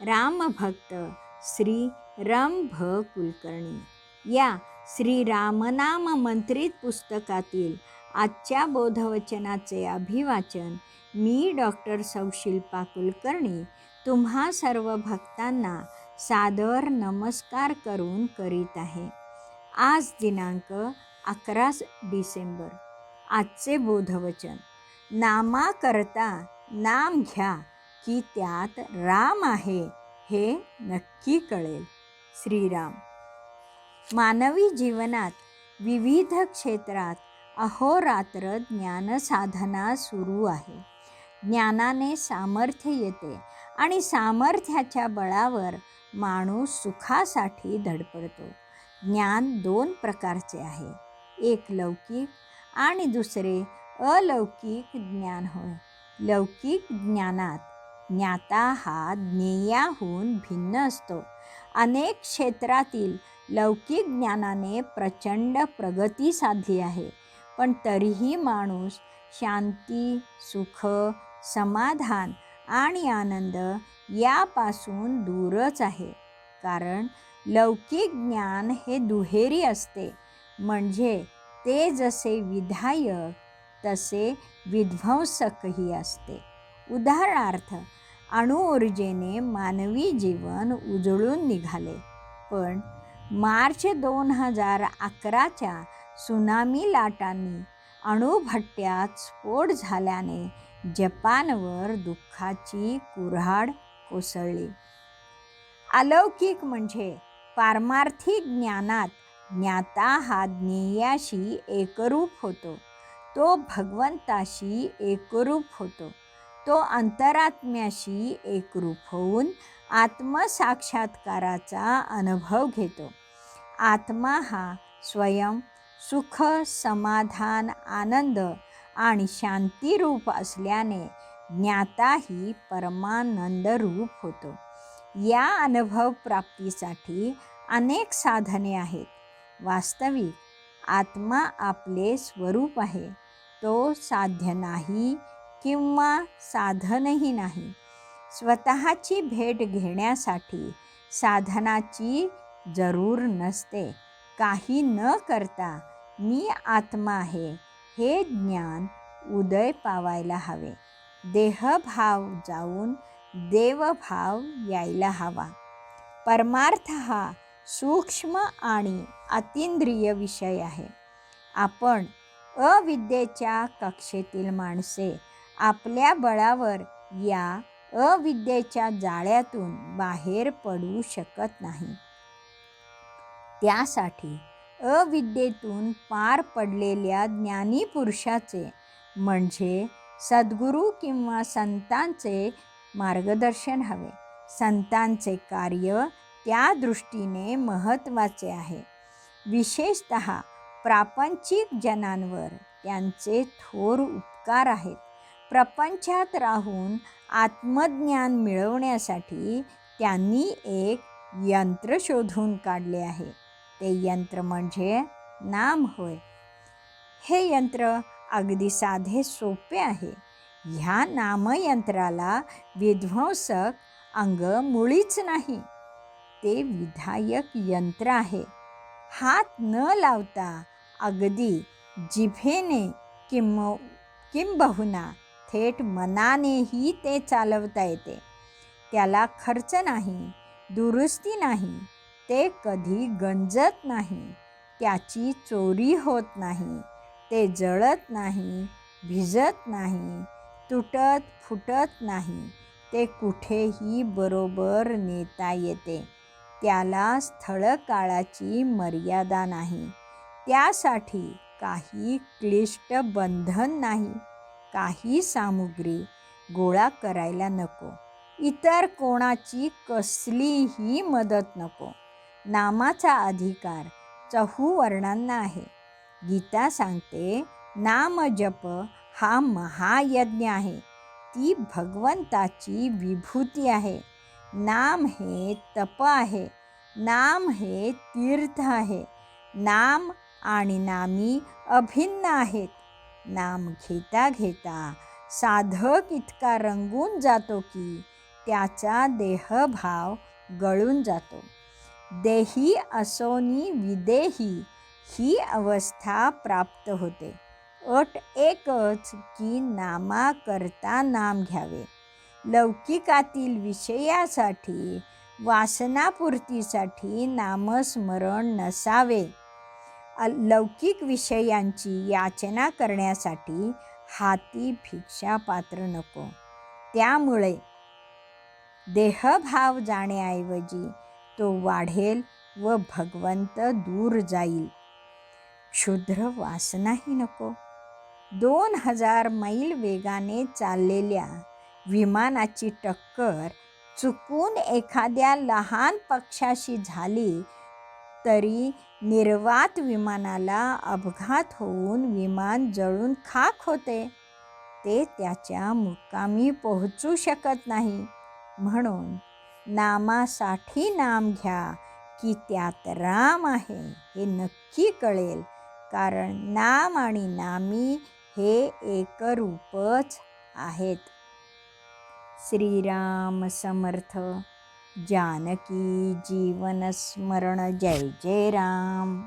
रामभक्त श्री रम भ कुलकर्णी या श्री रामनाम मंत्रित पुस्तकातील आजच्या बोधवचनाचे अभिवाचन मी डॉक्टर सौशिल्पा कुलकर्णी तुम्हा सर्व भक्तांना सादर नमस्कार करून करीत आहे. आज दिनांक अकरा डिसेंबर. आजचे बोधवचन. नामाकरता नाम घ्या. की त्यात राम आहे हे नक्की कळेल. श्रीराम. मानवी जीवनात विविध क्षेत्रात अहोरात्र ज्ञानसाधना सुरू आहे. ज्ञानाने सामर्थ्य येते आणि सामर्थ्याच्या बळावर माणूस सुखासाठी धडपडतो. ज्ञान दोन प्रकारचे आहे. एक लौकिक आणि दुसरे अलौकिक ज्ञान होय. लौकिक ज्ञानात ज्ञाता हा ज्ञेयाहून भिन्न असतो. अनेक क्षेत्रातील लौकिक ज्ञानाने प्रचंड प्रगती साधली आहे. पण तरीही माणूस शांती सुख समाधान आणि आनंद यापासून दूरच आहे. कारण लौकिक ज्ञान हे दुहेरी असते. म्हणजे ते जसे विधायक तसे विध्वंसकही असते. उदाहरणार्थ अणुऊर्जेने मानवी जीवन उजळून निघाले. पण मार्च दोन हजार अकराच्या सुनामी लाटांनी अणुभट्ट्यात स्फोट झाल्याने जपानवर दुःखाची कुऱ्हाड कोसळली. अलौकिक म्हणजे पारमार्थिक ज्ञानात ज्ञाता हा ज्ञेयाशी एकरूप होतो. तो भगवंताशी एकरूप होतो. तो अंतरात्म्याशी एकरूप होऊन आत्मसाक्षात्काराचा अनुभव घेतो. आत्मा हा स्वयं सुख समाधान आनंद आणि शांतीरूप असल्याने ज्ञाताही परमानंद रूप होतो. या अनुभव प्राप्तीसाठी अनेक साधने आहेत. वास्तविक आत्मा आपले स्वरूप आहे. तो साध्य नाही किंवा साधनही नाही. स्वतःची भेट घेण्यासाठी साधनाची जरूर नसते. काही न करता मी आत्मा आहे हे ज्ञान उदय पावायला हवे. देहभाव जाऊन देवभाव यायला हवा. परमार्थ हा सूक्ष्म आणि अतिंद्रिय विषय आहे. आपण अविद्येच्या कक्षेतील माणसे आपल्या बळावर या अविद्येच्या जाळ्यातून बाहेर पडू शकत नाही. त्यासाठी अविद्येतून पार पडलेल्या ज्ञानी पुरुषाचे म्हणजे सद्गुरू किंवा संतांचे मार्गदर्शन हवे. संतांचे कार्य त्या दृष्टीने महत्त्वाचे आहे. विशेषत प्रापंचिक जनांवर त्यांचे थोर उपकार आहेत. प्रपंचात राहून आत्मज्ञान मिळवण्यासाठी त्यांनी एक यंत्र शोधून काढले आहे. ते यंत्र म्हणजे नाम होय. हे यंत्र अगदी साधे सोपे आहे. ह्या नामयंत्राला विध्वंसक अंग मुळीच नाही. ते विधायक यंत्र आहे. हात न लावता अगदी जिभेने किंब किंबहुना थेट मनानेही ते चालवता येते. त्याला खर्च नाही दुरुस्ती नाही ते कधी गंजत नाही त्याची चोरी होत नाही ते जळत नाही भिजत नाही तुटत फुटत नाही ते कुठेही बरोबर नेता येते. त्याला स्थळ काळाची मर्यादा नाही. त्यासाठी काही क्लिष्ट बंधन नाही. काही सामुग्री गोळा करायला नको. इतर कोणाची कसलीही मदत नको. नामाचा अधिकार चहूवर्णांना आहे. गीता सांगते नाम जप हा महायज्ञ आहे. ती भगवंताची विभूती आहे. नाम हे तप आहे. नाम हे तीर्थ आहे. नाम आणि नामी अभिन्न आहेत. नाम घेता घेता साधक इतका रंगून जातो की त्याचा देहभाव गळून जातो. देही असोनी विदेही ही अवस्था प्राप्त होते. अट एकच की नामाकरता नाम घ्यावे. लौकिकातील विषयासाठी वासनापूर्तीसाठी नामस्मरण नसावे. लौकिक विषयांची याचना करण्यासाठी हाती भिक्षा पात्र नको. त्यामुळे देहभाव जाण्याऐवजी तो वाढेल व भगवंत दूर जाईल. क्षुद्र वासनाही नको. दोन हजार मैल वेगाने चाललेल्या विमानाची टक्कर चुकून एखाद्या लहान पक्षाशी झाली तरी निर्वात विमानाला अपघात होऊन विमान जळून खाक होते. ते त्याच्या मुक्कामी पोहोचू शकत नाही. म्हणून नामासाठी नाम घ्या की त्यात राम आहे हे नक्की कळेल. कारण नाम आणि नामी हे एकरूपच आहेत. श्रीराम समर्थ. जानकी जीवन स्मरण जय जय राम।